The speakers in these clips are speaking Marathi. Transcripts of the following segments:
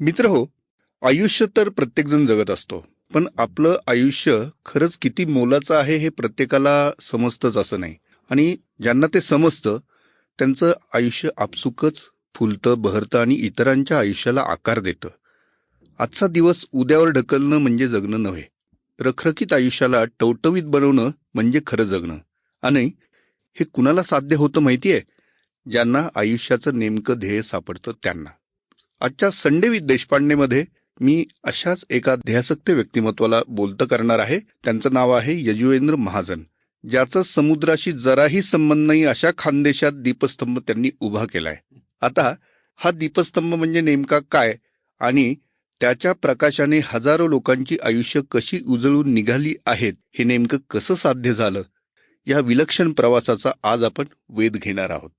मित्र हो आयुष्य तर प्रत्येकजण जगत असतो पण आपलं आयुष्य खरंच किती मोलाचं आहे हे प्रत्येकाला समजतंच असं नाही. आणि ज्यांना ते समजतं त्यांचं आयुष्य आपसुकच फुलतं बहरतं आणि इतरांच्या आयुष्याला आकार देतं. आजचा दिवस उद्यावर ढकलणं म्हणजे जगणं नव्हे. रखरखीत आयुष्याला टवटवीत बनवणं म्हणजे खरं जगणं. आणि हे कुणाला साध्य होतं माहितीये? ज्यांना आयुष्याचं नेमकं ध्येय सापडतं त्यांना. आजच्या संडे विथ देशपांडेमध्ये मी अशाच एका ध्येयासक्त व्यक्तिमत्वाला बोलतं करणार आहे. त्यांचं नाव आहे यजुवेंद्र महाजन. ज्याचा समुद्राशी जराही संबंध नाही अशा खानदेशात दीपस्तंभ त्यांनी उभा केलाय. आता हा दीपस्तंभ म्हणजे नेमका काय आणि त्याच्या प्रकाशाने हजारो लोकांची आयुष्य कशी उजळून निघाली आहेत हे नेमकं कसं साध्य झालं? या विलक्षण प्रवासाचा आज आपण वेध घेणार आहोत.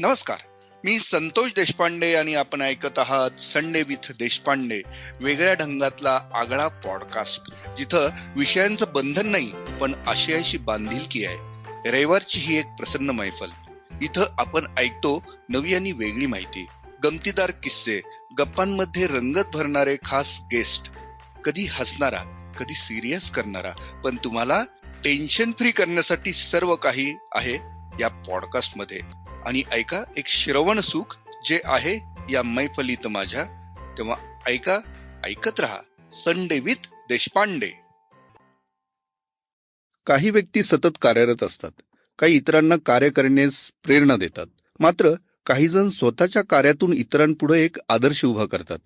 नमस्कार. मी संतोष देशपांडे आणि आपण ऐकत आहात संडे विथ देशपांडे वेगळ्या ढंगातला आगळा पॉडकास्ट जिथं विषयांचं बंधन नाही पण आशयाशी बांधिलकी आहे. रविवारची ही एक प्रसन्न मैफल. इथं आपण ऐकतो नवी आणि वेगळी माहिती. गमतीदार किस्से गप्पांमध्ये रंगत भरणारे खास गेस्ट. कधी हसणारा कधी सिरियस करणारा पण तुम्हाला टेन्शन फ्री करण्यासाठी सर्व काही आहे या पॉडकास्टमध्ये आणि ऐका एक श्रवण सुख जे आहे या मैफलीत माझ्या. तेव्हा ऐका ऐकत रहा संडे विथ देशपांडे. काही व्यक्ती सतत कार्यरत असतात. काही इतरांना कार्य करण्यास प्रेरणा देतात. मात्र काही जण स्वतःच्या कार्यातून इतरांपुढे एक आदर्श उभा करतात.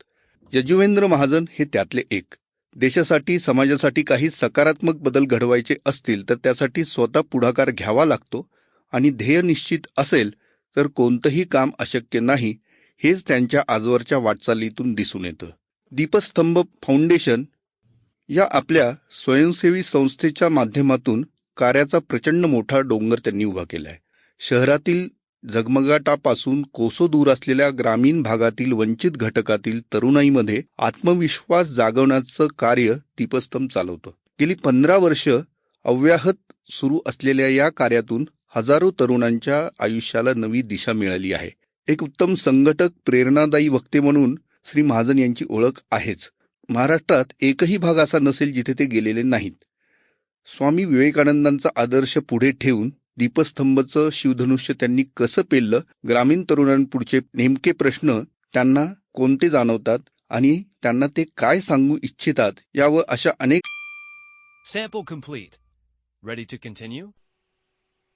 यजुवेंद्र महाजन हे त्यातले एक. देशासाठी समाजासाठी काही सकारात्मक बदल घडवायचे असतील तर त्यासाठी स्वतः पुढाकार घ्यावा लागतो आणि ध्येय निश्चित असेल तर कोणतंही काम अशक्य नाही हेच त्यांच्या आजवरच्या वाटचालीतून दिसून येतं. दीपस्तंभ फाउंडेशन या आपल्या स्वयंसेवी संस्थेच्या माध्यमातून कार्याचा प्रचंड मोठा डोंगर त्यांनी उभा केलाय. शहरातील झगमगाटापासून कोसो दूर असलेल्या ग्रामीण भागातील वंचित घटकातील तरुणाईमध्ये आत्मविश्वास जागवण्याचं कार्य दीपस्तंभ चालवतं. गेली पंधरा वर्ष अव्याहत सुरू असलेल्या या कार्यातून हजारो तरुणांच्या आयुष्याला नवी दिशा मिळाली आहे. एक उत्तम संघटक प्रेरणादायी वक्ते म्हणून श्री महाजन यांची ओळख आहेच. महाराष्ट्रात एकही भाग असा नसेल जिथे ते गेलेले नाहीत. स्वामी विवेकानंदांचा आदर्श पुढे ठेवून दीपस्तंभचं शिवधनुष्य त्यांनी कसं पेललं ग्रामीण तरुणांपुढचे नेमके प्रश्न त्यांना कोणते जाणवतात आणि त्यांना ते काय सांगू इच्छितात यावर अशा अनेक sample complete. Ready to continue